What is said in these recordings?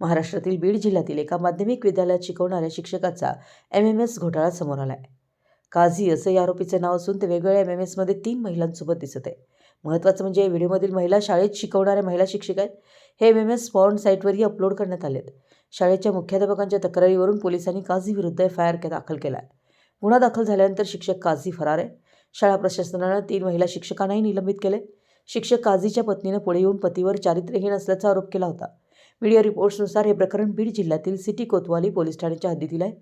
महाराष्ट्रातील बीड जिल्ह्यातील एका माध्यमिक विद्यालयात शिकवणाऱ्या शिक्षकाचा एम एम एस घोटाळा समोर आला आहे काझी असं या आरोपीचे नाव असून ते वेगवेगळ्या एम एम एसमध्ये तीन महिलांसोबत दिसत आहे. महत्त्वाचं म्हणजे या व्हिडिओमधील महिला शाळेत शिकवणाऱ्या महिला शिक्षक आहेत. हे एम एम एस पॉर्न साईटवरही अपलोड करण्यात आले आहेत शाळेच्या मुख्याध्यापकांच्या तक्रारीवरून पोलिसांनी काझी विरुद्ध एफ आय आर दाखल केला आहे गुन्हा दाखल झाल्यानंतर शिक्षक काझी फरार आहे. शाळा प्रशासनानं तीन महिला शिक्षकांनाही निलंबित केले शिक्षक काझीच्या पत्नीनं पुढे येऊन पतीवर चारित्र्यहीन असल्याचा आरोप केला होता. मीडिया रिपोर्ट्सनुसार हे प्रकरण बीड जिल्ह्यातील सिटी कोतवाली पोलीस ठाण्याच्या हद्दीतील आहे.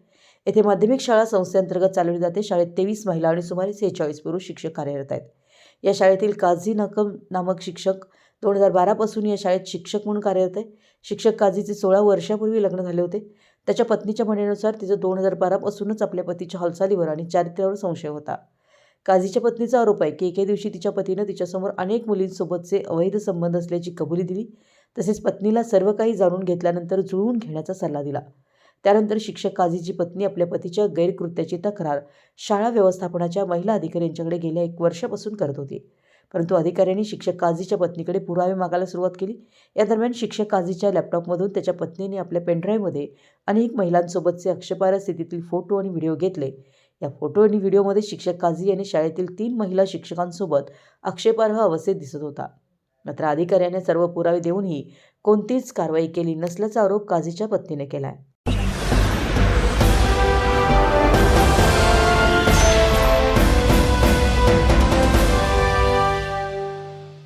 येथे माध्यमिक शाळा संस्थेअंतर्गत चालवली जाते. शाळेत तेवीस महिला आणि सुमारे सेहेचाळीस पुरुष शिक्षक कार्यरत आहेत. या शाळेतील काझी नकम नामक शिक्षक दोन हजार बारापासून या शाळेत शिक्षक म्हणून कार्यरत आहे. शिक्षक काझीचे सोळा वर्षापूर्वी लग्न झाले होते. त्याच्या पत्नीच्या म्हणण्यानुसार तिचं दोन हजार बारापासूनच आपल्या पतीच्या हालचालीवर आणि चारित्र्यावर संशय होता. काझीच्या पत्नीचा आरोप आहे की एके दिवशी तिच्या पतीनं तिच्यासमोर अनेक मुलींसोबतचे अवैध संबंध असल्याची कबुली दिली. तसेच पत्नीला सर्व काही जाणून घेतल्यानंतर जुळवून घेण्याचा सल्ला दिला. त्यानंतर शिक्षक काझीची पत्नी आपल्या पतीच्या गैरकृत्याची तक्रार शाळा व्यवस्थापनाच्या महिला अधिकारी यांच्याकडे गेल्या एक वर्षापासून करत होती. परंतु अधिकाऱ्यांनी शिक्षक काझीच्या पत्नीकडे पुरावे मागायला सुरुवात केली. या दरम्यान शिक्षक काझीच्या लॅपटॉपमधून त्याच्या पत्नीने आपल्या पेनड्राईव्हमध्ये अनेक महिलांसोबतचे आक्षेपार्ह स्थितीतील फोटो आणि व्हिडिओ घेतले. या फोटो आणि व्हिडिओमध्ये शिक्षक काझी यांनी शाळेतील तीन महिला शिक्षकांसोबत आक्षेपार्ह अवस्थेत दिसत होता. मात्र अधिकाऱ्याने सर्व पुरावे देऊनही कोणतीच कारवाई केली नसल्याचा आरोप काझीच्या पत्नीने केला आहे